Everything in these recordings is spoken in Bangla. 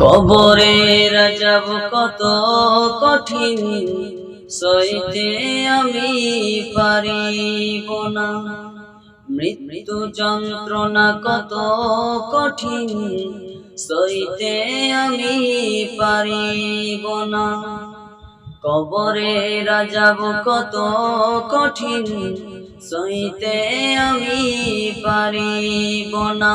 কবরে রাজাব কত কঠিন, সইতে আমি পারিব না। মৃত্যু যন্ত্রণা কত কঠিন, সইতে আমি পারিব না। কবরে রাজাব কত কঠিন, সইতে আমি পারিব না।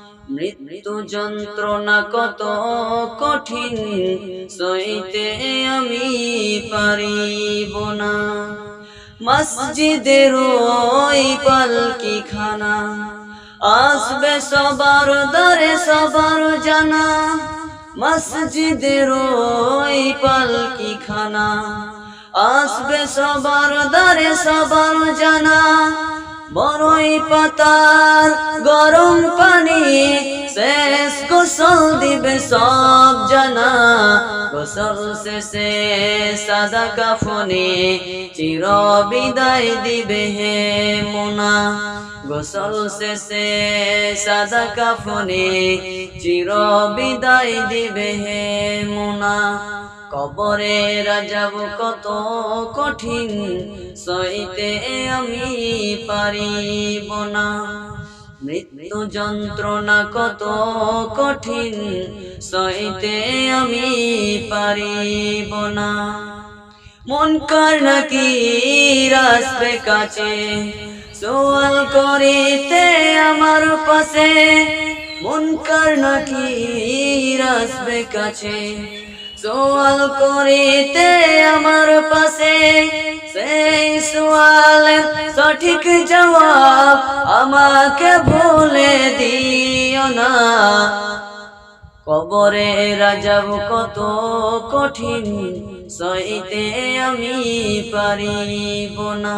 মৃত্যু যন্ত্রণা কত কঠিন, সইতে আমি পারিব না। মসজিদের ওই পালকি খানা আসবে সবার দরে সবার জানা। মসজিদের ওই পালকি খানা আসবে সবার দরে সবার জানা। বড়ই পাতার গরম পানি গোসল দিবে সব জানা। গোসল শেষে সাদা কাফনে চির বিদায় দিবে হে মোনা। গোসল শেষে সাদা কাফনে চির বিদায় দিবে হে মোনা। কবরে রাজাব কত কঠিন, সইতে আমি পারিব না। মৃত্যু যন্ত্রণা কত কঠিন, সইতে আমি পারিব না। মন কার নাকি রাসবে কাছে, সোয়াল করিতে আমার পাশে। মন কার নাকি রাসবে কাছে, সোয়াল করিতে আমার পাশে। সোয়ালের সঠিক জবাব আমাকে ভুলে দিও না। কবরে রাজাব কত কঠিন, সইতে আমি পারিব না।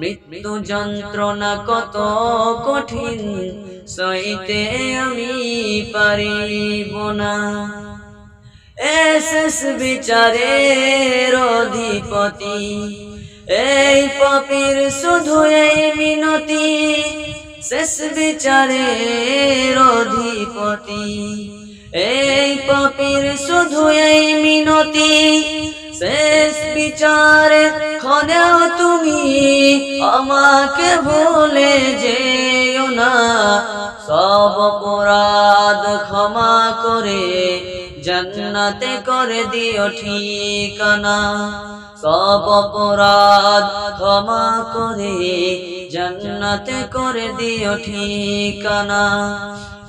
মৃত্যু যন্ত্রণা কত কঠিন, সইতে আমি পারিব না। এসেস বিচারের অধিপতি, এই পাপির শুধু এই মিনতি, শেষ বিচারের অধিপতি। এই পাপির শুধু এই মিনতি শেষ বিচারে খনেও তুমি আমাকে ভুলে যেও না। সব অপরাধ ক্ষমা করে জন্নতে করে দিও ঠিকানা। সব অপরাধ ক্ষমা করে জন্নতে করে দিও ঠিকানা।